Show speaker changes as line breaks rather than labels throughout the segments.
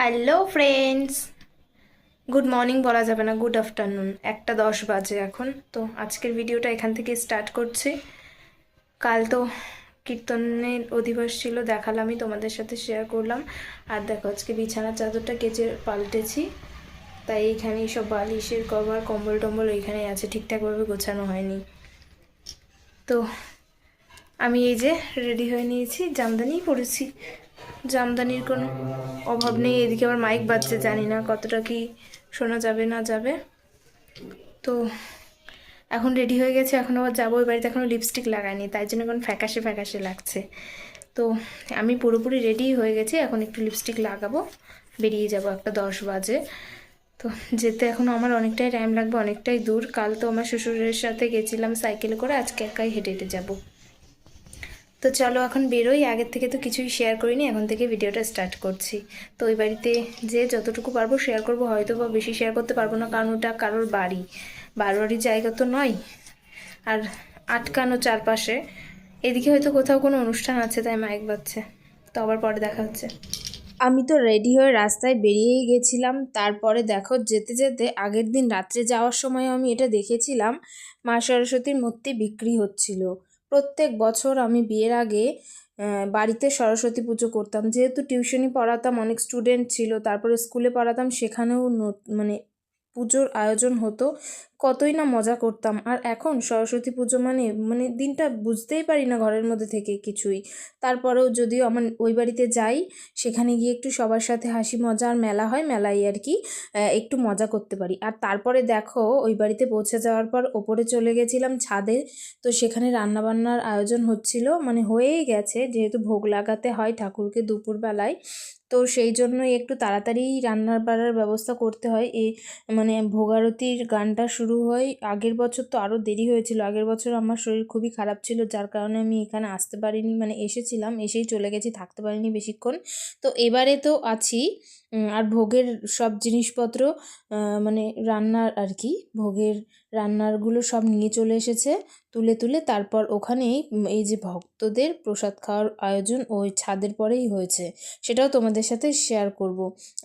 Hello friends good morning বলা যাবে না গুড আফটারনুন একটা দশ বাজে এখন, তো আজকের ভিডিওটা এখান থেকে স্টার্ট করছি। কাল তো কীর্তনের অধিবাস ছিল, দেখালামই, তোমাদের সাথে শেয়ার করলাম। আর দেখো, আজকে বিছানার চাদরটা কেচে পাল্টেছি। তাই এইখানে সব বালিশের কভার, কম্বল টম্বল ওইখানে আছে, ঠিকঠাকভাবে গোছানো হয়নি। তো আমি এই যে রেডি হয়ে নিয়েছি জামদানিই পরেছি। জামদানির কোনো অভাব নেই। এদিকে আবার মাইক বাজছে, জানি না কতটা কি শোনা যাবে, না যাবে। তো এখন রেডি হয়ে গেছে, এখন আবার যাব। ওই বাড়িতে এখনও লিপস্টিক লাগাইনি, তাই জন্য এখন ফ্যাকাশে ফ্যাকাশে লাগছে। তো আমি পুরোপুরি রেডি হয়ে গেছি, এখন একটু লিপস্টিক লাগাবো। বেরিয়ে যাব একটা দশ বাজে। তো যেতে এখনও আমার অনেকটাই টাইম লাগবে, অনেকটাই দূর। কাল তো আমার শ্বশুরের সাথে গেছিলাম সাইকেলে করে, আজকে একাই হেঁটে হেঁটে যাব। তো চলো এখন বেরোই। আগের থেকে তো কিছুই শেয়ার করিনি, এখন থেকে ভিডিওটা স্টার্ট করছি। তো ওই বাড়িতে যে যতটুকু পারব শেয়ার করব হয়তো বা বেশি শেয়ার করতে পারব না, কারণ ওটা কারোর বাড়ি। বারোয়ারির জায়গা তো নয়, আর আটকানো চারপাশে। এদিকে হয়তো কোথাও কোনো অনুষ্ঠান আছে, তাই মাইক বাজছে। তো আবার পরে দেখা হচ্ছে।
আমি তো রেডি হয়ে রাস্তায় বেরিয়েই গেছিলাম, তারপরে দেখো যেতে যেতে আগের দিন রাত্রে যাওয়ার সময় আমি এটা দেখেছিলাম, মা সরস্বতীর মূর্তি বিক্রি হচ্ছিল। প্রত্যেক বছর আমি বিয়ের আগে বাড়িতে সরস্বতী পুজো করতাম। যেহেতু টিউশনি পড়াতাম, অনেক স্টুডেন্ট ছিল, তারপরে স্কুলে পড়াতাম, সেখানেও মানে পুজোর আয়োজন হতো, কতই না মজা করতাম। আর এখন সরস্বতী পুজো মানে মানে দিনটা বুঝতেই পারি না ঘরের মধ্যে থেকে কিছুই। তারপরেও যদিও আমার ওই বাড়িতে যাই, সেখানে গিয়ে একটু সবার সাথে হাসি মজা আর মেলা হয় মেলায় আর কি একটু মজা করতে পারি। আর তারপরে দেখো, ওই বাড়িতে পৌঁছে যাওয়ার পর ওপরে চলে গেছিলাম ছাদে, তো সেখানে রান্নাবান্নার আয়োজন হচ্ছিল। মানে হয়েই গেছে, যেহেতু ভোগ লাগাতে হয় ঠাকুরকে দুপুরবেলায় তো সেই জন্যই একটু তাড়াতাড়ি রান্নার বাড়ার ব্যবস্থা করতে হয়। এই মানে ভোগারতির গানটা শুরু হয়। আগের বছর তো আরও দেরি হয়েছিল। আগের বছর আমার শরীর খুবই খারাপ ছিল, যার কারণে আমি এখানে আসতে পারিনি মানে এসেছিলাম, এসেই চলে গেছি, থাকতে পারিনি বেশিক্ষণ। তো এবারে তো আছি। আর ভোগের সব জিনিসপত্র মানে রান্নার আর কি, ভোগের রান্নারগুলো সব নিয়ে চলে এসেছে তুলে তুলে। তারপর ওখানেই এই যে ভক্তদের প্রসাদ খাওয়ার আয়োজন ওই ছাদের পরেই হয়েছে। সেটাও তোমাদের সাথে শেয়ার করব।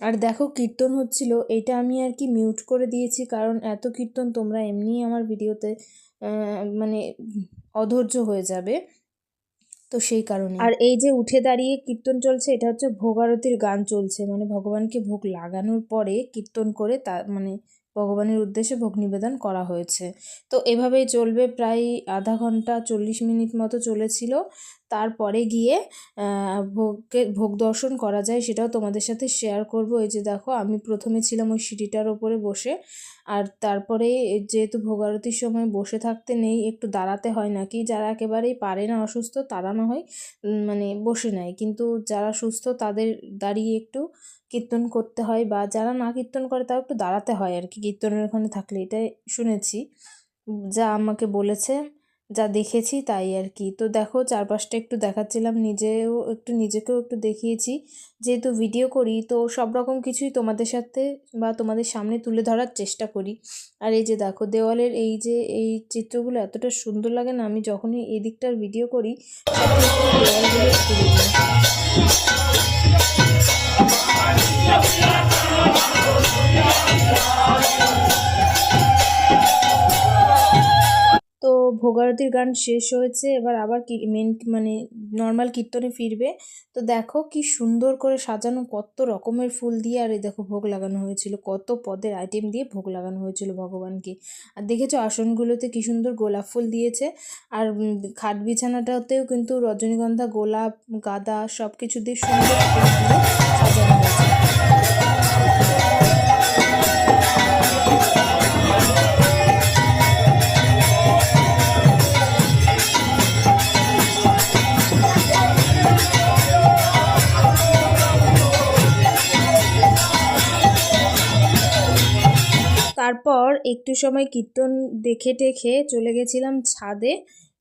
আর দেখো কীর্তন হচ্ছিল, এটা আমি আর কি মিউট করে দিয়েছি কারণ এত কীর্তন তোমরা এমনিই আমার ভিডিওতে মানে অধৈর্য হয়ে যাবে। তো সেই কারণে আর এই যে উঠে দাঁড়িয়ে কীর্তন চলছে, এটা হচ্ছে ভোগারতির গান চলছে। মানে ভগবানকে ভোগ লাগানোর পরে কীর্তন করে তা মানে ভগবানের উদ্দেশ্যে ভোগ নিবেদন করা হয়েছে। তো এভাবেই চলবে, প্রায় আধা ঘণ্টা চল্লিশ মিনিট মতো চলেছিল। তারপরে গিয়ে ভোগকে, ভোগ দর্শন করা যায় সেটাও তোমাদের সাথে শেয়ার করব। এই যে দেখো, আমি প্রথমে ছিলাম ওই সিঁড়িটার ওপরে বসে। আর তারপরে যেহেতু ভোগ আরতির সময় বসে থাকতে নেই, একটু দাঁড়াতে হয় নাকি, যারা একেবারেই পারে না অসুস্থ, তারা না হয় মানে বসে নেয়। কিন্তু যারা সুস্থ, তাদের দাঁড়িয়ে একটু কীর্তন করতে হয় বা যারা না কীর্তন করে তাও একটু দাঁড়াতে হয় আর কি, কীর্তনের ওখানে থাকলে। এটাই শুনেছি। যা আমাকে বলেছে, যা দেখেছি তাই আর কি। তো দেখো, চারপাশটা একটু দেখাচ্ছিলাম, নিজেও একটু নিজেকেও একটু দেখিয়েছি। যেহেতু ভিডিও করি, তো সব রকম কিছুই তোমাদের সাথে বা তোমাদের সামনে তুলে ধরার চেষ্টা করি। আর এই যে দেখো, দেওয়ালের এই যে, এই চিত্রগুলো এতটা সুন্দর লাগে না, আমি যখনই এই দিকটার ভিডিও করি দেওয়ালগুলো তুলে ভোগারতির গান শেষ হয়েছে, এবার আবার কি মেন মানে নর্মাল কীর্তনে ফিরবে। তো দেখো কি সুন্দর করে সাজানো, কত রকমের ফুল দিয়ে, আর এই দেখো ভোগ লাগানো হয়েছিল, কত পদের আইটেম দিয়ে ভোগ লাগানো হয়েছিল ভগবানকে। আর দেখেছ আসনগুলোতে কি সুন্দর গোলাপ ফুল দিয়েছে, আর খাট বিছানাটাতেও কিন্তু রজনীগন্ধা, গোলাপ, গাঁদা সব কিছু দিয়ে সুন্দর সাজানো হয়েছে। তারপর একটু সময় কীর্তন দেখে টেখে চলে গেছিলাম ছাদে।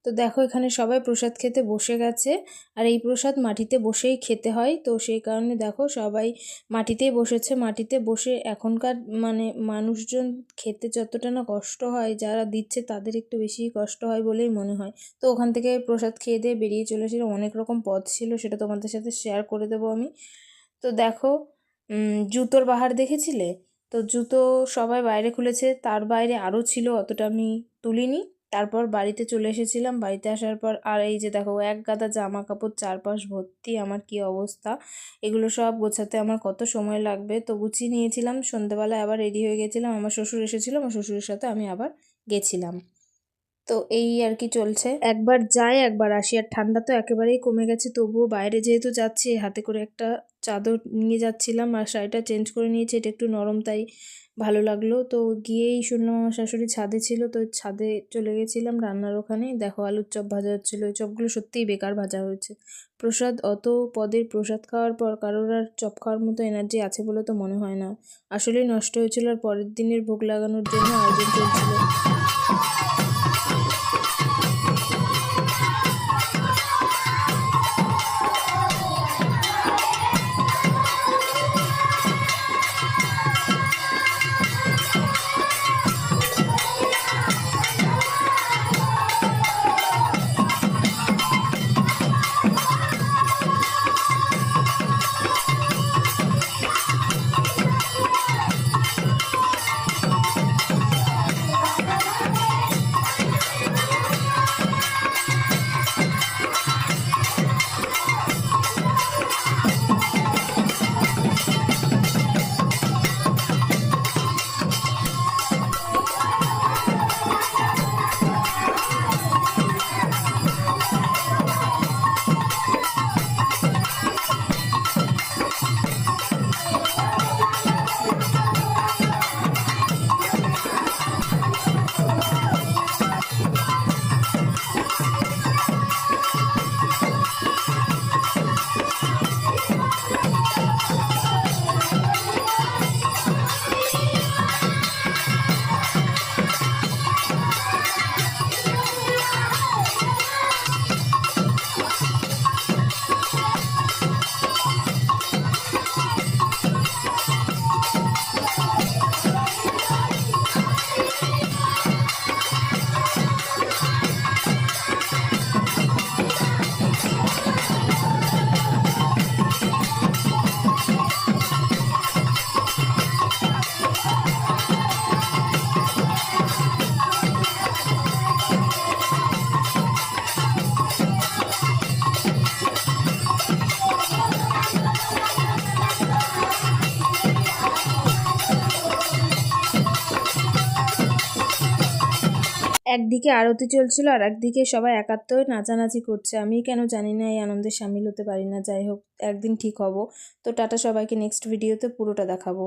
তো দেখো এখানে সবাই প্রসাদ খেতে বসে গেছে। আর এই প্রসাদ মাটিতে বসেই খেতে হয়। তো সেই কারণে দেখো সবাই মাটিতেই বসেছে। মাটিতে বসে এখনকার মানে মানুষজন খেতে যতটা না কষ্ট হয়, যারা দিচ্ছে তাদের একটু বেশি কষ্ট হয় বলেই মনে হয়। তো ওখান থেকে প্রসাদ খেয়ে দিয়ে বেরিয়ে চলেছিল অনেক রকম পথ ছিল, সেটা তোমাদের সাথে শেয়ার করে দেবো আমি। তো দেখো জুতোর বাহার দেখেছিলে? তো জুতো সবাই বাইরে খুলেছে, তার বাইরে আরও ছিল, অতটা আমি তুলিনি। তারপর বাড়িতে চলে এসেছিলাম, বাড়িতে আসার পর আর এই যে দেখো, এক গাদা জামা কাপড় চারপাশ ভর্তি, আমার কি অবস্থা? এগুলো সব গোছাতে আমার কত সময় লাগবে? তো গুছিয়ে নিয়েছিলাম, সন্ধেবেলায় আবার রেডি হয়ে গেছিলাম, আমার শ্বশুর এসেছিল, আমার শ্বশুরের সাথে আমি আবার গেছিলাম। তো এই আর কি চলছে। একবার যাই একবার আসি। আর ঠান্ডা তো একেবারেই কমে গেছে, তবুও বাইরে যেহেতু যাচ্ছি, হাতে করে একটা চাদর নিয়ে যাচ্ছিলাম আর শাড়িটা চেঞ্জ করে নিয়েছি, এটা একটু নরম তাই ভালো লাগল। তো গিয়েই শুনলাম আমার শাশুড়ি ছাদে ছিল, তো ছাদে চলে গেছিলাম রান্নার ওখানে। দেখো আলুর চপ ভাজা হচ্ছিল, ওই চপগুলো সত্যিই বেকার ভাজা হয়েছে। প্রসাদ, অত পদের প্রসাদ খাওয়ার পর কারোর আর চপ খাওয়ার মতো এনার্জি আছে বলে তো মনে হয় না। আসলেই নষ্ট হয়েছিল আর পরের দিনের ভোগ লাগানোর জন্য আয়োজন চলছিল। একদিকে আরতি চলছিল আর একদিকে সবাই একাত্ম হয়ে নাচানাচি করছে। আমি কেন জানি না, এই আনন্দে সামিল হতে পারি না। যাই হোক, একদিন ঠিক হব। তো টাটা সবাইকে, নেক্সট ভিডিওতে পুরোটা দেখাবো।